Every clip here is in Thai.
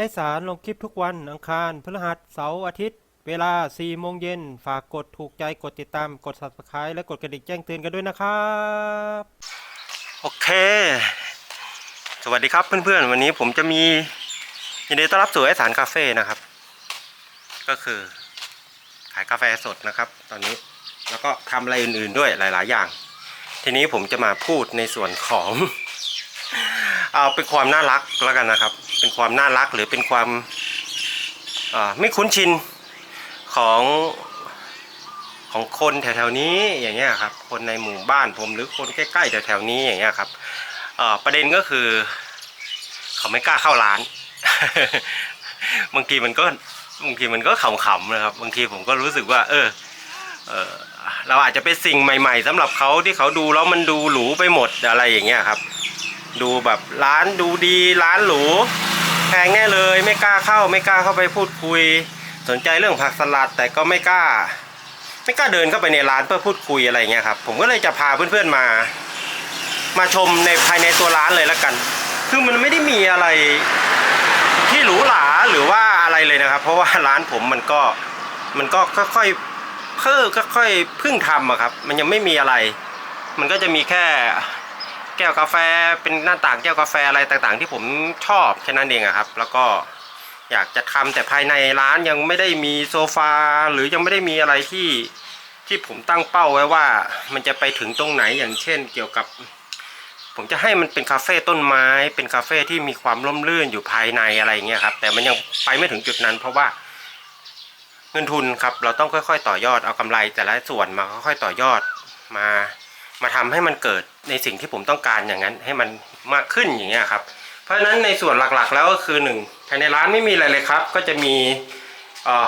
ไอสารลงคลิปทุกวันอังคารพฤหัสเสาร์อาทิตย์ เวลา 4 โมงเย็น ฝากกดถูกใจกดติดตามกด subscribe และกดกระดิ่งแจ้งเตือนกันด้วยนะครับ โอเค สวัสดีครับเพื่อนๆ วันนี้ผมจะมียินดีต้อนรับสู่ไอสารคาเฟ่นะครับ ก็คือ ขายกาแฟสดนะครับ ตอนนี้แล้วก็ทำอะไรอื่นๆด้วยหลาย ๆ อย่าง ทีนี้ผมจะมาพูดในส่วนของ เอาเป็นความน่ารักแล้วกันนะครับ เป็นความน่ารักหรือเป็นความาไม่คุ้นชินของของคนแถวๆนี้อย่างเงี้ยครับ คนในหมู่บ้านผมหรือคนใกล้ๆแถวๆนี้อย่างเงี้ยครับประเด็นก็คือ เขาไม่กล้าเข้าร้าน บางทีมันก็บางทีมันก็ขำๆนะครับ บางทีผมก็รู้สึกว่า เออเออเราอาจจะเป็นสิ่งใหม่ ๆสำหรับเขาที่เขาดูแล้วมันดูหรูไปหมดอะไรอย่างเงี้ยครับ ดูแบบร้านดูดีร้านหรูแพงแน่เลย ไม่กล้าเข้า ไม่กล้าเข้าไปพูดคุย สนใจเรื่องผักสลัดแต่ก็ไม่กล้า ไม่กล้าเดินเข้าไปในร้านเพื่อพูดคุยอะไรเงี้ยครับผมก็เลยจะพาเพื่อนๆมา มาชมในภายในตัวร้านเลยละกัน คือมันไม่ได้มีอะไรที่หรูหราหรือว่าอะไรเลยนะครับ เพราะว่าร้านผมมันก็มันก็ค่อยๆเพิ่งค่อยๆพิ่งทำอะครับ มันยังไม่มีอะไร มันก็จะมีแค่ แก้วกาแฟ เป็นหน้าต่างแก้วกาแฟอะไรต่างๆ ที่ผมชอบแค่นั้นเองอะครับ แล้วก็อยากจะทำแต่ภายในร้านยังไม่ได้มีโซฟาหรือยังไม่ได้มีอะไรที่ที่ผมตั้งเป้าไว้ว่า มันจะไปถึงตรงไหนอย่างเช่น เกี่ยวกับ ผมจะให้มันเป็นคาเฟ่ต้นไม้ เป็นคาเฟ่ที่มีความร่มรื่นอยู่ภายในอะไรเงี้ยครับ แต่มันยังไปไม่ถึงจุดนั้น เพราะว่าเงินทุนครับเราต้องค่อย ๆ ต่อยอดเอากำไรแต่ละส่วนมาค่อยๆต่อยอดมา มาทำให้มันเกิดในสิ่งที่ผมต้องการอย่างนั้นให้มันมากขึ้นอย่างเงี้ยครับ เพราะฉะนั้นในส่วนหลักๆ แล้วก็คือหนึ่งภายในร้านไม่มีอะไรเลยครับ ก็จะมีเอ่อ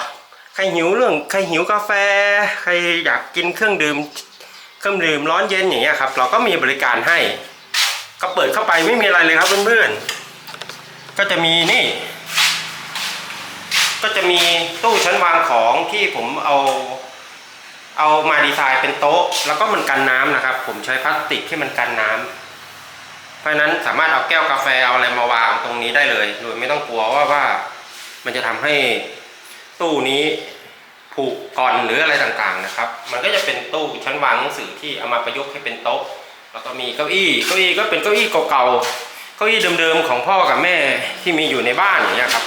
ใครหิวเรื่องใครหิวกาแฟ ใครอยากกินเครื่องดื่มเครื่องดื่มร้อนเย็นอย่างเงี้ยครับ เราก็มีบริการให้ ก็เปิดเข้าไปไม่มีอะไรเลยครับเพื่อนๆก็จะมีนี่ ก็จะมีตู้ชั้นวางของที่ผมเอา เอามาดีไซน์เป็นโต๊ะ แล้วก็มันกันน้ำนะครับ ผมใช้พลาสติกที่มันกันน้ำเพราะฉะนั้นสามารถเอาแก้วกาแฟเอาอะไรมาวางตรงนี้ได้เลยโดยไม่ต้องกลัวว่าว่ามันจะทำให้ตู้นี้ผุก่อนหรืออะไรต่างๆนะครับ มันก็จะเป็นตู้ชั้นวางหนังสือที่เอามาประยุกต์ให้เป็นโต๊ะ แล้วก็มีเก้าอี้ เก้าอี้ก็เป็นเก้าอี้เก่าๆ เก้าอี้เดิมๆของพ่อกับแม่ที่มีอยู่ในบ้านอย่างเงี้ยครับ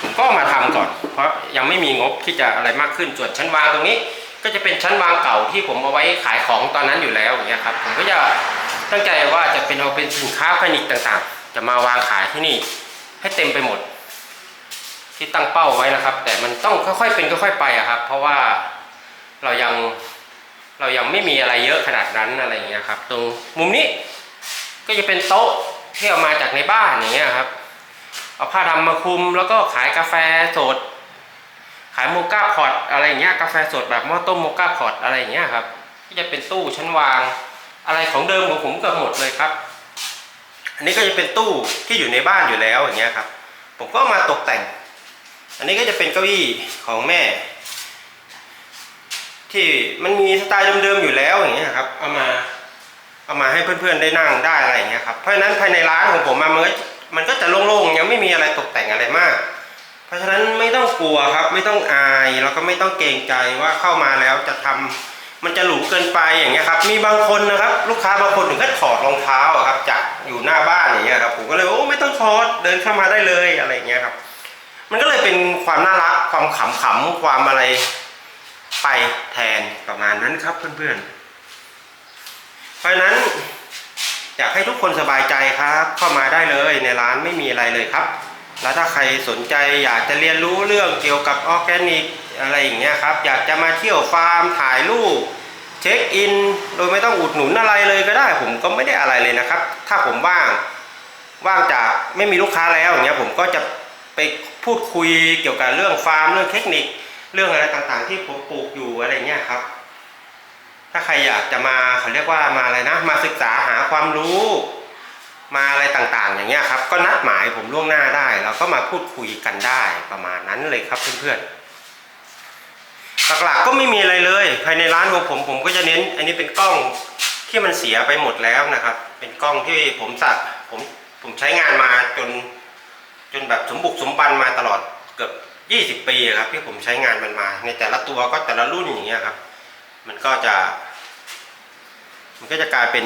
ผมก็มาทำก่อน เพราะยังไม่มีงบที่จะอะไรมากขึ้นส่วนชั้นวางตรงนี้ ก็จะเป็นชั้นวางเก่าที่ผมเอาไว้ขายของตอนนั้นอยู่แล้วอย่างเงี้ยครับผมก็จะตั้งใจว่าจะเป็นเอาเป็นสินค้าแพนิกต่างๆ จะมาวางขายที่นี่ให้เต็มไปหมด ที่ตั้งเป้าไว้นะครับ แต่มันต้องค่อยๆเป็นค่อยๆไปอะครับ เพราะว่าเรายังเรายังไม่มีอะไรเยอะขนาดนั้นอะไรอย่างเงี้ยครับ ตรงมุมนี้ก็จะเป็นโต๊ะที่เอามาจากในบ้านอย่างเงี้ยครับเอาผ้าดำมาคลุมแล้วก็ขายกาแฟสดายโมกาพอตอะไรอย่างเงี้ยกาแฟสดแบบหม้อต้มโมกาพอตอะไรอย่างเงี้ยครับที่จะเป็นตู้ชั้นวาง อะไรของเดิมของผมเกือบหมดเลยครับ อันนี้ก็จะเป็นตู้ที่อยู่ในบ้านอยู่แล้วอย่างเงี้ยครับ ผมก็มาตกแต่ง อันนี้ก็จะเป็นเก้าอี้ของแม่ ที่มันมีสไตล์เดิมๆอยู่แล้วอย่างเงี้ยครับเอามาเอามาให้เพื่อนๆได้นั่งได้อะไรอย่างเงี้ยครับเพราะฉะนั้นภายในร้านของผมมันก็มันก็จะโล่งๆยังไม่มีอะไรตกแต่งอะไรมาก ราะฉะนั้นไม่ต้องกลัวครับ ไม่ต้องอายแล้วก็ไม่ต้องเกรงใจว่าเข้ามาแล้วจะทำมันจะหรูเกินไปอย่างเงี้ยครับ มีบางคนนะครับ ลูกค้าบางคนถึงก็ถอดรองเท้าครับจากอยู่หน้าบ้านอย่างเงี้ยครับผมก็เลยโอ้ไม่ต้องถอดเดินเข้ามาได้เลยอะไรเงี้ยครับ มันก็เลยเป็นความน่ารักความขำขำความอะไรไปแทนประมาณนั้นครับเพื่อนๆ เพราะฉะนั้น อยากให้ทุกคนสบายใจครับ เข้ามาได้เลยในร้านไม่มีอะไรเลยครับ แล้วถ้าใครสนใจอยากจะเรียนรู้เรื่องเกี่ยวกับออร์แกนิกอะไรอย่างเงี้ยครับ อยากจะมาเที่ยวฟาร์มถ่ายรูปเช็คอิน โดยไม่ต้องอุดหนุนอะไรเลยก็ได้ ผมก็ไม่ได้อะไรเลยนะครับ ถ้าผมว่างว่างจากไม่มีลูกค้าแล้วอย่างเงี้ยผมก็จะไปพูดคุยเกี่ยวกับเรื่องฟาร์มเรื่องเทคนิคเรื่องอะไรต่างๆ ที่ผมปลูกอยู่อะไรเงี้ยครับ ถ้าใครอยากจะมาเขาเรียกว่ามาอะไรนะ มาศึกษาหาความรู้ มาอะไรต่างๆ อย่างเงี้ยครับ ก็นัดหมายผมล่วงหน้าได้ ก็มาพูดคุยกันได้ประมาณนั้นเลยครับเพื่อนๆหลักๆก็ไม่มีอะไรเลย ภายในร้านของผมผมก็จะเน้น อันนี้เป็นกล้องที่มันเสียไปหมดแล้วนะครับ เป็นกล้องที่ผมสักผมผมใช้งานมาจนจนแบบสมบุกสมบันมาตลอดเกือบ 20 ปีครับที่ผมใช้งานมันมา ในแต่ละตัวก็แต่ละรุ่นอย่างเงี้ยครับ มันก็จะ มันก็จะกลายเป็น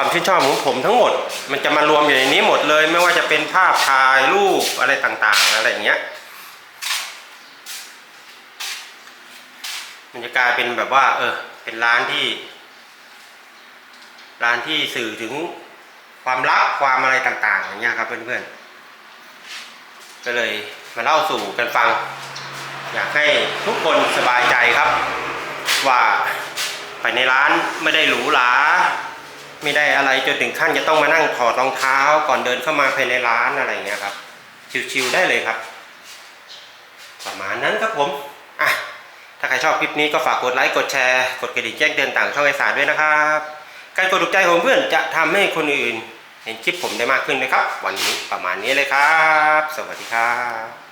ความชื่นชอบของผมทั้งหมด มันจะมารวมอยู่ในนี้หมดเลย ไม่ว่าจะเป็นภาพถ่ายรูปอะไรต่างๆ อะไรอย่างเงี้ยมันจะกลายเป็นแบบว่า เออ เป็นร้านที่ ร้านที่สื่อถึงความรักความอะไรต่างๆ อย่างเงี้ยครับเพื่อนๆ ก็เลยมาเล่าสู่กันฟัง อยากให้ทุกคนสบายใจครับ ว่าไปในร้านไม่ได้หรูหรา ไม่ได้อะไรจนถึงขั้นจะต้องมานั่งถอดรองเท้าก่อนเดินเข้ามาภายในร้านอะไรอย่างเงี้ยครับ ชิวๆได้เลยครับ ประมาณนั้นครับผมอะถ้าใครชอบคลิปนี้ก็ฝากกดไลค์กดแชร์ กดกระดิ่งแจ้งเตือนต่างช่องไอสารด้วยนะครับ การกดถูกใจของเพื่อนจะทำให้คนอื่น เห็นคลิปผมได้มากขึ้นนะครับ วันนี้ประมาณนี้เลยครับ สวัสดีครับ